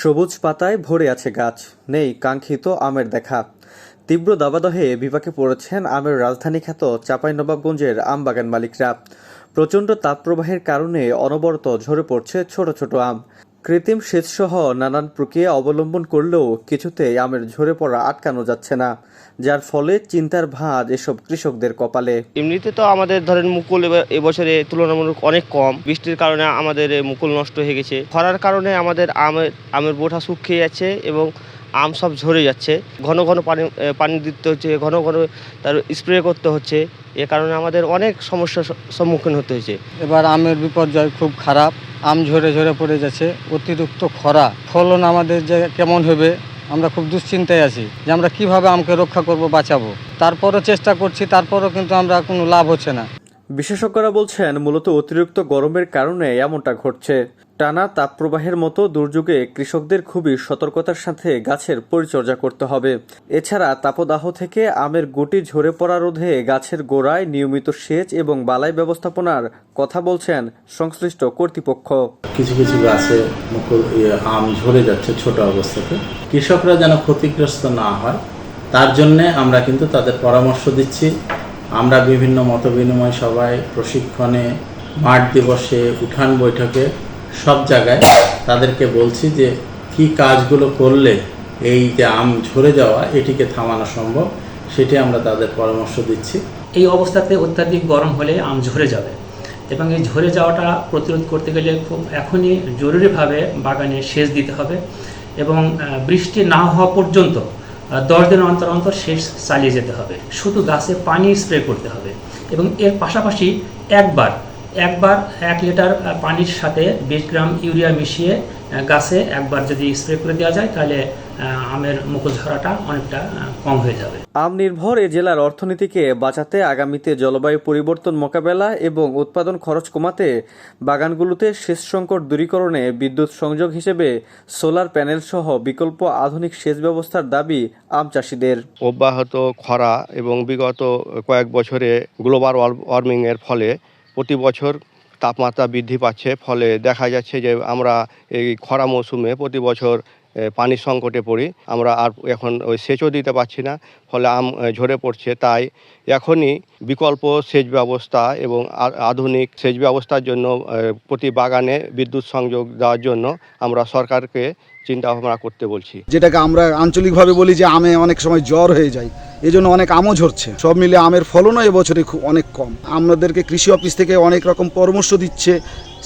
সবুজ পাতায় ভরে আছে গাছ। নেই কাঙ্ক্ষিত আমের দেখা। তীব্র দাবাদহে বিপাকে পড়েছেন আমের রাজধানী খ্যাত চাঁপাইনবাবগঞ্জের আম বাগান মালিকরা। প্রচণ্ড তাপপ্রবাহের কারণে অনবরত ঝরে পড়ছে ছোট ছোট আম। কৃত্রিম সেচসহ নানান প্রক্রিয়া অবলম্বন করলেও কিছুতেই আমের ঝরে পড়া আটকানো যাচ্ছে না, যার ফলে চিন্তার ভাঁজ এসব কৃষকদের কপালে। এমনিতে তো আমাদের ধরেন মুকুল এবছরে তুলনামূলক অনেক কম। বৃষ্টির কারণে আমাদের মুকুল নষ্ট হয়ে গেছে। খরার কারণে আমাদের আমের আমের বোঠা শুকিয়ে যাচ্ছে এবং আম সব ঝরে যাচ্ছে। ঘন ঘন পানি পানি দিতে হচ্ছে ঘন ঘন তার স্প্রে করতে হচ্ছে। এ কারণে আমাদের অনেক সমস্যার সম্মুখীন হতে হয়েছে। এবার আমের বিপর্যয় খুব খারাপ। আম ঝরে ঝরে পড়ে যাচ্ছে অতিরিক্ত খরা। ফলন আমাদের যে কেমন হবে আমরা খুব দুশ্চিন্তায় আছি যে আমরা কীভাবে আমকে রক্ষা করব বাঁচাবো। তারপরও চেষ্টা করছি তারপরও কিন্তু আমরা কোনো লাভ হচ্ছে না। বিশেষজ্ঞরা বলছেন মূলত অতিরিক্ত গরমের কারণে এমনটা ঘটছে। টানা তাপপ্রবাহের মতো দুর্যোগে কৃষকদের খুবই সতর্কতার সাথে গাছের পরিচর্যা করতে হবে। এছাড়া তাপদাহ থেকে আমের গুটি ঝরে পড়া রোধে গাছের গোড়ায় নিয়মিত সেচ এবং বালাই ব্যবস্থাপনার কথা বলছেন সংশ্লিষ্ট কর্তৃপক্ষ। কিছু কিছু গাছে আম ঝরে যাচ্ছে ছোট অবস্থাতে। কৃষকরা যেন ক্ষতিগ্রস্ত না হয়, তার জন্যে আমরা কিন্তু তাদের পরামর্শ দিচ্ছি। আমরা বিভিন্ন মত বিনিময় সভায় প্রশিক্ষণে মাঠ দিবসে উঠান বৈঠকে সব জায়গায় তাদেরকে বলছি যে, কি কাজগুলো করলে এই যে আম ঝরে যাওয়া, এটিকে থামানো সম্ভব? সেটি আমরা তাদের পরামর্শ দিচ্ছি। এই অবস্থাতে অত্যাধিক গরম হলে আম ঝরে যাবে এবং এই ঝরে যাওয়াটা প্রতিরোধ করতে গেলে খুব এখনই জরুরিভাবে বাগানে সেচ দিতে হবে এবং বৃষ্টি না হওয়া পর্যন্ত দশ দিন অন্তর অন্তর সেচ চালিয়ে যেতে হবে। শুধু গাছে পানি স্প্রে করতে হবে এবং এর পাশাপাশি একবার একবার এক লিটার পানির সাথে বিশ গ্রাম ইউরিয়া মিশিয়ে গাছে একবার যদি স্প্রে করে দেওয়া যায় তাহলে আমের মুকুল ঝরাটা অনেকটা কম হয়ে যাবে। আম নির্ভর এ জেলার অর্থনীতিকে বাঁচাতে আগামীতে জলবায়ু পরিবর্তন মোকাবেলা এবং উৎপাদন খরচ কমাতে বাগানগুলোতে সেচ সংকট দূরীকরণে বিদ্যুৎ সংযোগ হিসেবে সোলার প্যানেল সহ বিকল্প আধুনিক সেচ ব্যবস্থার দাবি আম চাষিদের। অব্যাহত খরা এবং বিগত কয়েক বছরে গ্লোবাল ওয়ার্মিংয়ের ফলে প্রতি বছর তাপমাত্রা বৃদ্ধি পাচ্ছে ফলে দেখা যাচ্ছে যে আমরা এই খরা মৌসুমে প্রতি বছর এ, পানির সংকটে পড়ি। আমরা আর এখন ওই সেচও দিতে পারছি না ফলে আম ঝরে পড়ছে। তাই এখনই বিকল্প সেচ ব্যবস্থা এবং আধুনিক সেচ ব্যবস্থার জন্য প্রতি বাগানে বিদ্যুৎ সংযোগ দেওয়ার জন্য আমরা সরকারকে চিন্তা ভাবনা করতে বলছি। যেটাকে আমরা আঞ্চলিকভাবে বলি যে আমে অনেক সময় জ্বর হয়ে যায় এই জন্য অনেক আমও ঝরছে। সব মিলে আমের ফলনও এবছরে খুব অনেক কম। আমাদেরকে কৃষি অফিস থেকে অনেক রকম পরামর্শ দিচ্ছে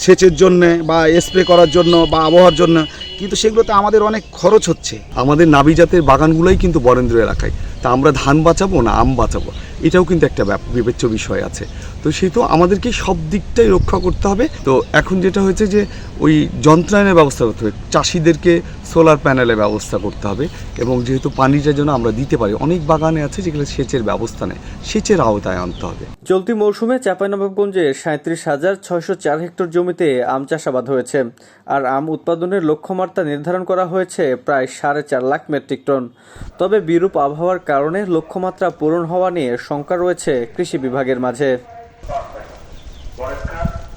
সেচের জন্যে বা স্প্রে করার জন্য বা আবহাওয়ার জন্য কিন্তু সেগুলোতে আমাদের অনেক খরচ হচ্ছে। আমাদের নাবি জাতের বাগানগুলোই কিন্তু বরেন্দ্র এলাকায়। তা আমরা ধান বাঁচাবো না আম বাঁচাবো? এটাও কিন্তু একটা বিবেচ্য বিষয় আছে। তো সেহেতু আমাদেরকে সব দিকটাই রক্ষা করতে হবে। তো এখন যেটা হয়েছে যে, ওই যন্ত্রায়নের ব্যবস্থা করতে হবে। চাষিদেরকে সোলার প্যানেলের ব্যবস্থা করতে হবে এবং যেহেতু পানিটা যেন আমরা দিতে পারি, অনেক বাগানে আছে যেগুলো সেচের ব্যবস্থা নেই সেচের আওতায় আনতে হবে। চলতি মৌসুমে চাঁপাইনবাবগঞ্জে সাঁত্রিশ হাজার ছয়শো চার হেক্টর জমিতে আম চাষাবাদ হয়েছে আর আম উৎপাদনের লক্ষ্যমাত্রা নির্ধারণ করা হয়েছে প্রায় সাড়ে চার লাখ মেট্রিক টন। তবে বিরূপ আবহাওয়ার কারণে লক্ষ্যমাত্রা পূরণ হওয়া নিয়ে শঙ্কা রয়েছে কৃষি বিভাগের মাঝে।